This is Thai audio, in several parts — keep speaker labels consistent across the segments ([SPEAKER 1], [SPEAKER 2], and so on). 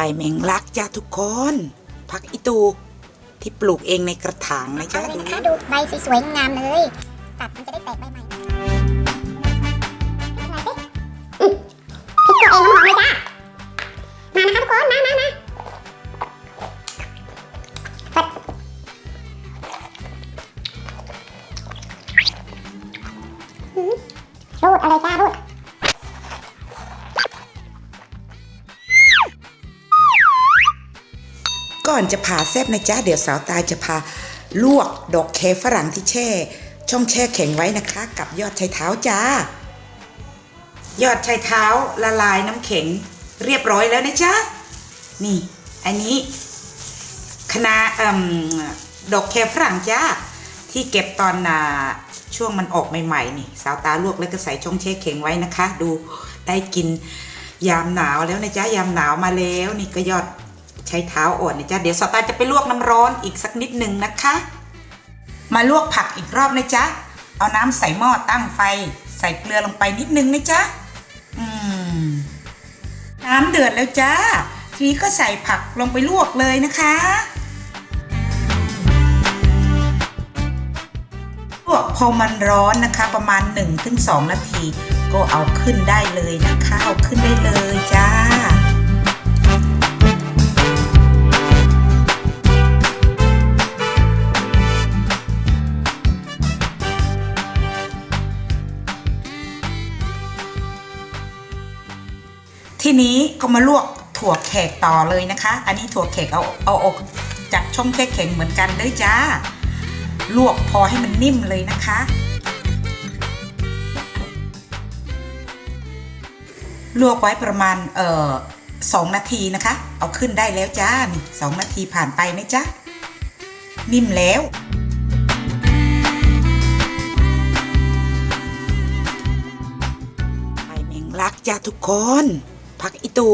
[SPEAKER 1] ไปแมงลักจ้าทุกคนผักอีตูที่ปลูกเองในกระถางนะจ้า
[SPEAKER 2] เลย
[SPEAKER 1] ดู
[SPEAKER 2] นะคะดูใบสวยๆงามเลยตัดมันจะได้แตกใบใหม่ไหนสิอืมพริกตัวเองน้ำหอมเลยจ้ามานะคะทุกคนมามามารูดอาเลยจ้ารูด
[SPEAKER 1] ก่อนจะผ่าแซบนะจ้าเดี๋ยวสาวตายจะพาลวกดอกแคฝรั่งที่แช่ ช่องแช่แข็งไว้นะคะ กับยอดชายเท้าจ้า ยอดชายเท้าละลายน้ำแข็งเรียบร้อยแล้วนะจ๊ะนี่ อันนี้คณะเอ่มดอกแคฝรั่งจ้าที่เก็บตอนน่ะช่วงมันออกใหม่ๆนี่ สาวตาลวกแล้วก็ใส่ช่องแช่แข็งไว้นะคะ ดูได้กินยามหนาวแล้วนะจ๊ะยามหนาวมาแล้ว นี่ก็ยอด ใช้เท้าอ่อนนะจ๊ะเดี๋ยวสตาจะไปลวกน้ำร้อนอีกสักนิดหนึ่งนะคะมาลวกผักอีกรอบนะจ๊ะ เอาน้ำใส่หม้อตั้งไฟ ใส่เกลือลงไปนิดนึงนะจ๊ะ อืม น้ำเดือดแล้วจ้า ทีนี้ก็ใส่ผักลงไปลวกเลยนะคะ ลวกพอมันร้อนนะคะ ประมาณ 1-2 นาที ก็เอาขึ้นได้เลยนะคะ เอาขึ้นได้เลยจ้า ทีนี้ก็มาลวกถั่วแขกต่อเลยนะคะ อันนี้ถั่วแขกเอาเอาออกจากช่องแช่แข็งเหมือนกันเลยจ้า ลวกพอให้มันนิ่มเลยนะคะ ลวกไว้ประมาณเอ่อสองนาทีนะคะ เอาขึ้นได้แล้วจ้าสองนาทีผ่านไปนะจ๊ะ นิ่มแล้วใบแมงลักจ้าทุกคน ผักอีตู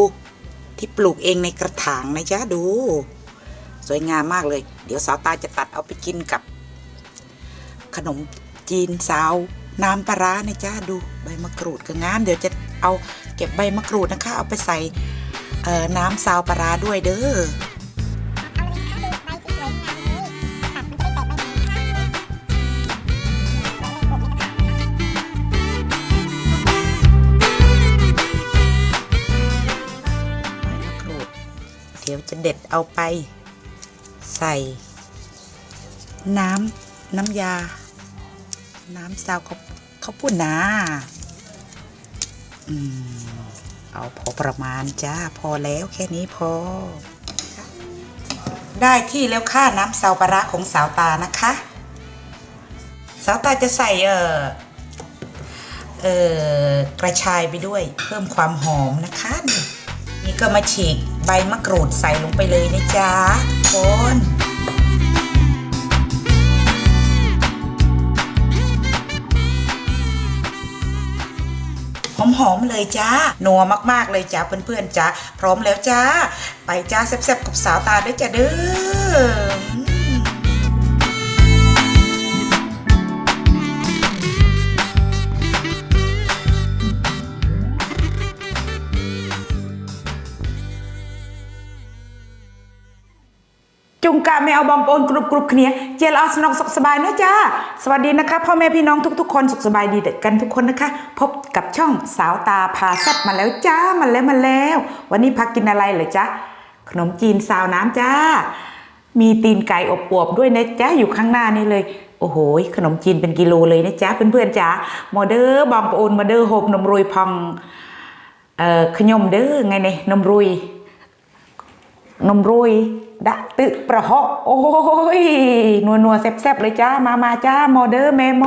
[SPEAKER 1] ที่ปลูกเองในกระถางนะจ๊ะดู สวยงามมากเลย เดี๋ยวสาวตาจะตัดเอาไปกินกับ ขนมจีนสาวน้ำปลาร้านะจ๊ะดูใบมะกรูดก็งามเดี๋ยวจะเอาเก็บใบมะกรูดนะคะ เอาไปใส่น้ำซาวปลาร้าด้วยเด้อ
[SPEAKER 2] เด็ด
[SPEAKER 1] เอาไป ใส่ น้ำน้ำยา น้ำซาวเขาเขาวปุ้นะอืมเอาพอประมาณจ้าพอแล้วแค่นี้พอ ได้ที่แล้วค่าน้ำซาวปลาร้าของสาวตานะคะ สาวตาจะใส่เออเออกระชายไปด้วยเพิ่มความหอมนะคะ นี่ก็มาฉีก ใบมะกรูดใส่ลงไปเลยนะจ๊ะคนหอมๆเลยจ้านัวมากๆเลยจ้าเพื่อนๆจ้าพร้อมแล้วจ้า ไปจ้าแซ่บๆกับสาวตาด้วยจ้าเด้อ จุงกะไม่เอาบองโอนกรุบกรุบគ្នាเจลเอาสนองสุขสบายนะจ้า สวัสดีนะคะพ่อแม่พี่น้องทุก ๆ คนสุขสบายดีกันทุกคนนะคะ พบกับช่องสาวตาพาแซ่บมาแล้วจ้ามาแล้วมาแล้ว วันนี้พักกินอะไรเหรอจ๊ะขนมจีนซาวน้ำจ้า มีตีนไก่อบอวบด้วยนะจ๊ะอยู่ข้างหน้านี่เลยโอ้โหขนมจีนเป็นกิโลเลยนะจ๊ะเพื่อนๆจ้าโมเดอร์บองโอนมเดอร์โฮบนมรุยพองเอ่อขยมเด้อไงเนี่ยนมรุยนมรุย ดะตึประเหาะโอ้ยนัวนัวแซ่บๆเลยจ้ามามาจ้ามอเดอร์เมโม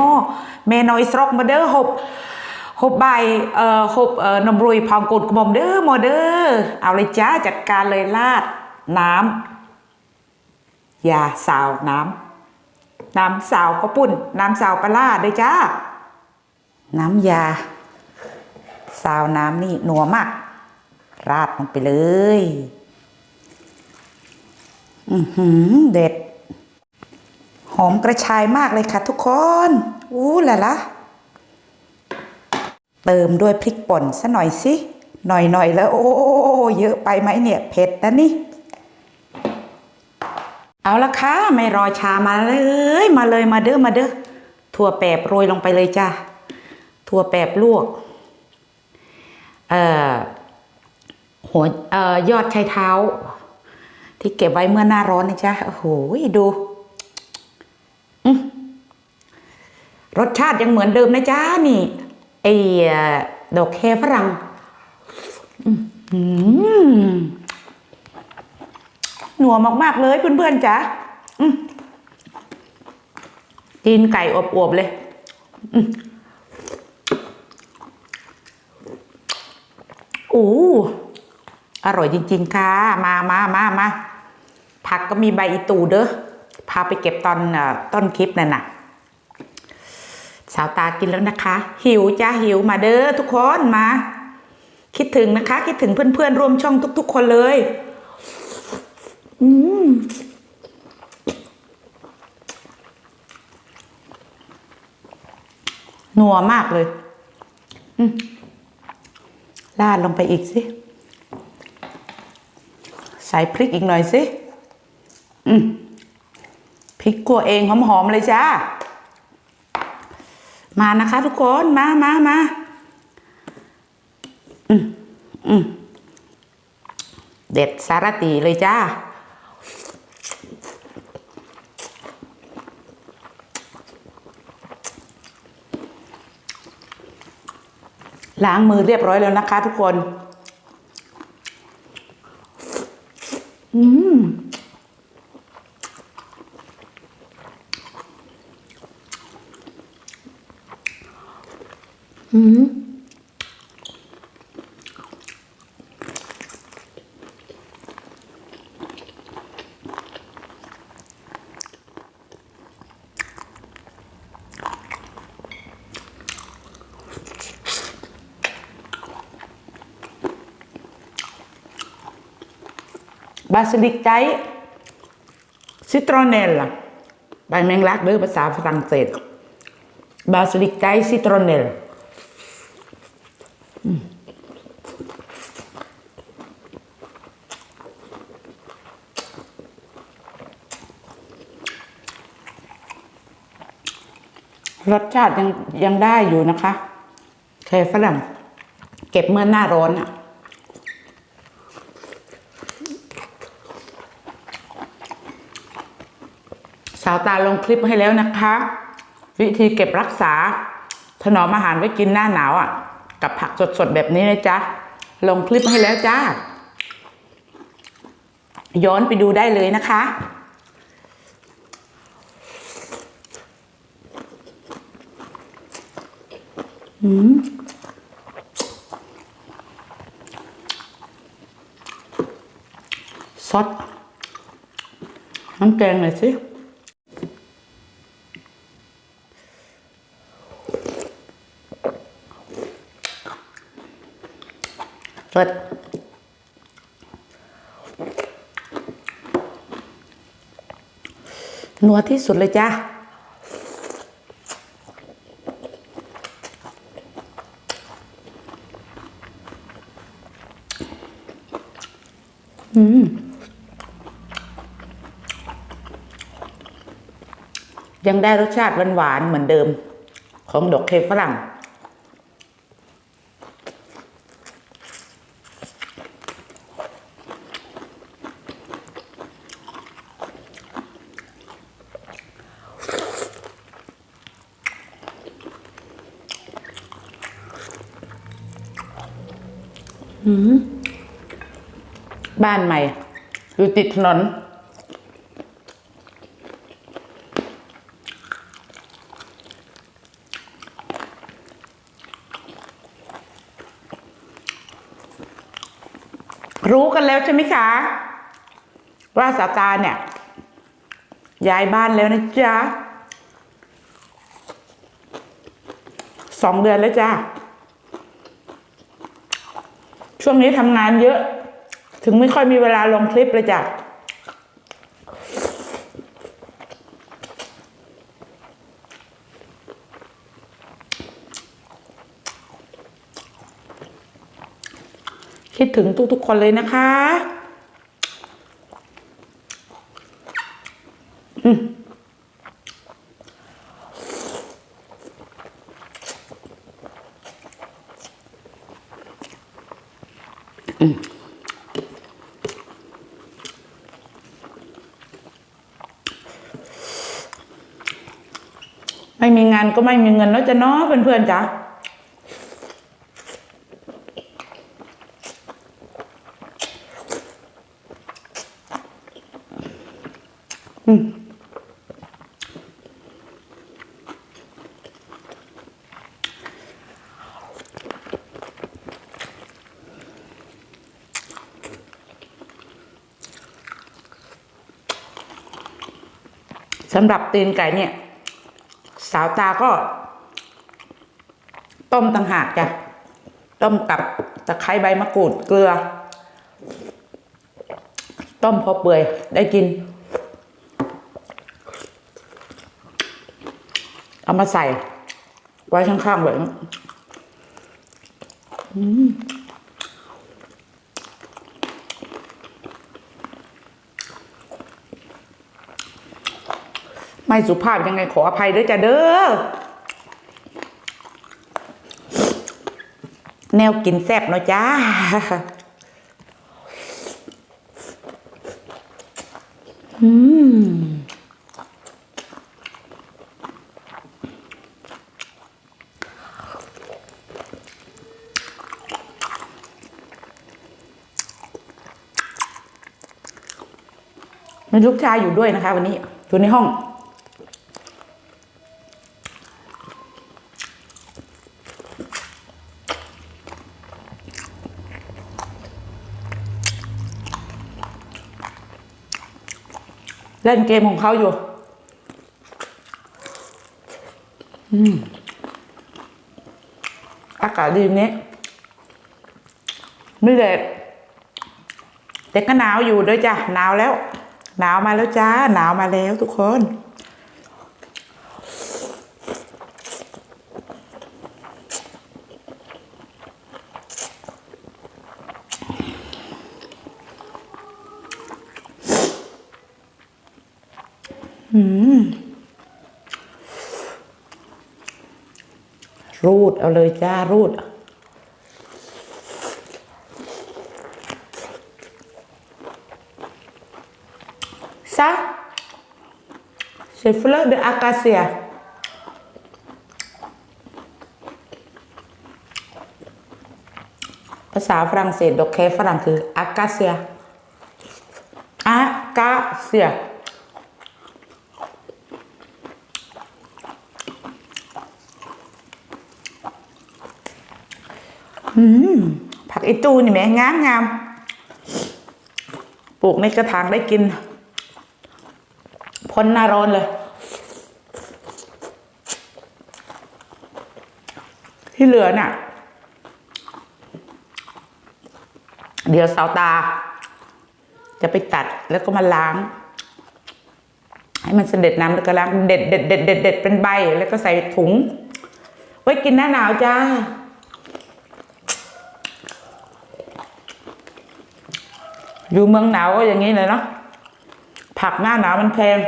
[SPEAKER 1] เมนอยสรอกมอเดอร์หบหบใบเอ่อหบเอ่อนมรุยพองกดกระหมอมเด้อมอเดอร์เอาเลยจ้าจัดการเลยลาดน้ำยาสาวน้ำน้ำสาวข้าวปุ้นน้ำสาวปลาด้วยจ้า น้ำยา สาวน้ำนี่นัวมาก ราดลงไปเลย อือหือเด็ด หอมกระชายมากเลยค่ะทุกคนอู้ละละเติมด้วยพริกป่นซะหน่อยสิหน่อยๆแล้วโอ้เยอะไปไหมเนี่ยเผ็ดนะนี่ เอาละค่ะไม่รอช้ามาเลย มาเลยมาเด้อมาเด้อถั่วแปบโรยลงไปเลยจ้าถั่วแปบลวกเอ่อหัวเอ่อยอดชายเท้า ที่เก็บไว้เมื่อหน้าร้อนนะจ๊ะโอ้โหดูรสชาติยังเหมือนเดิมนะจ๊ะนี่ไอเอ่อดอกแคฝรั่งหนัวมากๆเลยเพื่อนๆจ๊ะกินไก่อบๆเลยอื้อโอ้อร่อยจริง ๆ ค่ะ มามามามา ผักก็มีใบอีตูเด้อพาไปเก็บตอนต้นคลิปนั่นน่ะ สาวตากินแล้วนะคะ หิวจ้าหิวมาเด้อทุกคนมา คิดถึงนะคะ คิดถึงเพื่อนๆร่วมช่องทุก ๆ คนเลย อืมนัวมากเลยลาดลงไปอีกสิ ใส่พริกอีกหน่อยสิ อืมพริกกัวเองหอมๆเลยจ้า มานะคะทุกคน มามามาอืมอืมเด็ดสารตีเลยจ้า ล้างมือเรียบร้อยแล้วนะคะทุกคน อือ บาซิลิกไจซิตรอนเนลล่ะใบแมงลักเด้อภาษาฝรั่งเศสบาซิลิกไจซิตรอนเนลรสชาติยังยังได้อยู่นะคะ แค่ฝรั่ง เก็บเมื่อหน้าร้อนอะ สาวตา ลงคลิปให้แล้วนะคะ วิธีเก็บรักษา ถนอมอาหารไว้กินหน้าหนาวอะ กับผักสดๆแบบนี้นะจ๊ะ ลงคลิปให้แล้วจ้า ย้อนไปดูได้เลยนะคะซอสน้ำแกงหน่อยสิิดนัวที่สุดเลยจ้ายังได้รสชาติหวานๆเหมือนเดิม ของดอกเคกฝรั่ง บ้านใหม่ อยู่ติดถนน รู้กันแล้วใช่ไหมคะ ว่าสาตาเนี่ย ย้ายบ้านแล้วนะจ๊ะสองเดือนแล้วจ้า ช่วงนี้ทำงานเยอะ ถึงไม่ค่อยมีเวลาลงคลิปเลยจ้ะคิดถึงทุกๆคนเลยนะคะไม่ ก็ไม่มีเงินแล้วจะเนาะเพื่อนๆจ้ะอืมสำหรับตีนไก่เนี่ย สาวตาก็ ต้มต่างหากจ้ะต้มกับตะไคร้ใบมะกรูดเกลือ ต้มพอเปื่อยได้กิน เอามาใส่ ไว้ข้างๆแบบนี้อืม ไม่สุภาพยังไงขออภัยด้วยจ้ะเด้อ แนวกินแซ่บเนาะจ้า อืมมีลูกชายอยู่ด้วยนะคะ วันนี้อยู่ในห้อง เล่นเกมของเขาอยู่ อากาศดีนี้ ไม่เดดแต่ก็หนาวอยู่ด้วยจ้ะ หนาวแล้ว หนาวมาแล้วจ้า หนาวมาแล้วทุกคน รูดเอาเลยจ้ารูด Ça, c'est fleur de acacia. ภาษาฝรั่งเศสดอกแคฝรั่งคือ acacia acacia อืม ผักอีตูนี่แหม่งามงามปลูกในกระถางได้กิน พ้นหน้าร้อนเลย ที่เหลือน่ะ เดี๋ยวสาวตา จะไปตัดแล้วก็มาล้าง ให้มันเสด็จน้ำแล้วก็ล้างเด็ดเด็ดเด็ดเด็ดเด็ดเป็นใบ แล้วก็ใส่ถุง ไว้กินหน้าหนาวจ้า อยู่เมืองหนาวก็อย่างนี้เลยเนาะผักหน้าหนาวมันแพง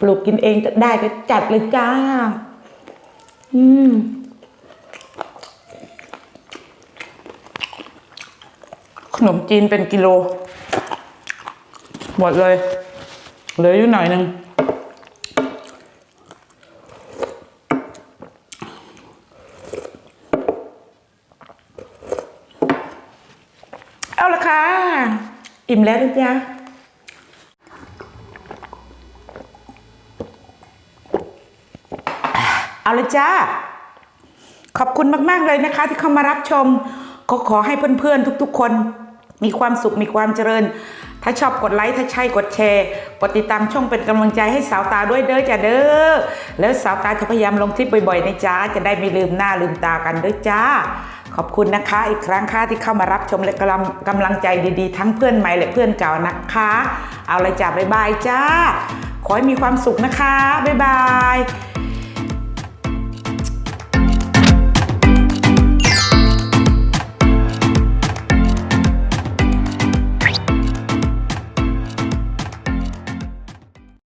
[SPEAKER 1] ปลูกกินเองจะได้ก็จัดเลยจ้า อืมขนมจีนเป็นกิโล หมดเลย เหลืออยู่หน่อยหนึ่ง เอา ละค่ะ อิ่มแล้วนะจ๊ะเอาลยจ้า ขอบคุณมาก ๆ เลยนะคะ ที่เข้ามารับชม ก็ขอให้เพื่อน ๆ ทุก ๆ คนมีความสุขมีความเจริญ ถ้าชอบกดไลค์ ถ้าใช่กดแชร์ กดติดตามช่องเป็นกำลังใจให้สาวตาด้วยเด้อจ้าเด้อ แล้วสาวตาจะพยายามลงคลิปบ่อยๆนะจ้า จะได้ไม่ลืมหน้าลืมตากันเด้อจ้า ขอบคุณนะคะ อีกครั้งค่ะที่เข้ามารับชมและกำลังกำลังใจดีๆ ทั้งเพื่อนใหม่และเพื่อนเก่านะคะ เอาละจ้าบ๊ายบายจ้า ขอให้มีความสุขนะคะ บ๊ายบาย